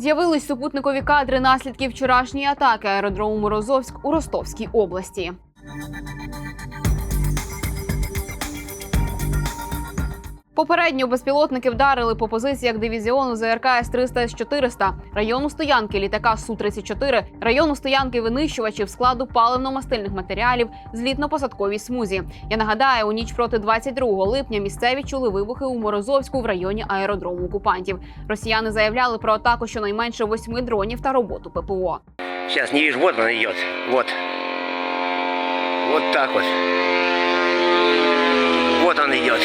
З'явились супутникові кадри наслідків вчорашньої атаки аеродрому Морозовськ у Ростовській області. Попередньо безпілотники вдарили по позиціях дивізіону ЗРК С-300 С-400, району стоянки літака Су-34, району стоянки винищувачів складу паливно-мастильних матеріалів, злітно-посадковій смузі. Я нагадаю, у ніч проти 22 липня місцеві чули вибухи у Морозовську в районі аеродрому окупантів. Росіяни заявляли про атаку щонайменше восьми дронів та роботу ППО. Сейчас не вижу, вот он идет. Вот. Вот так вот. Вот он идет.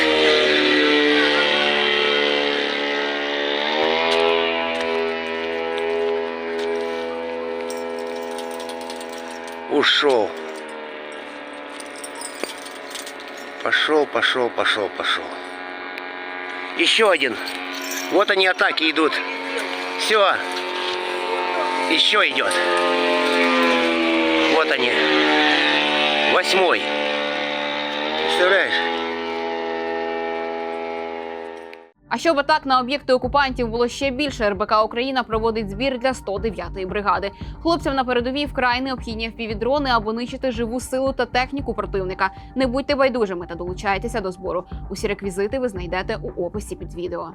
Ушел. Пошел, пошел, пошел, пошел. Еще один. Вот они атаки идут. Все. Еще идет. Вот они. Восьмой. А щоб атак на об'єкти окупантів було ще більше, РБК Україна проводить збір для 109-ї бригади. Хлопцям на передовій вкрай необхідні впівдрони або нищити живу силу та техніку противника. Не будьте байдужими та долучайтеся до збору. Усі реквізити ви знайдете у описі під відео.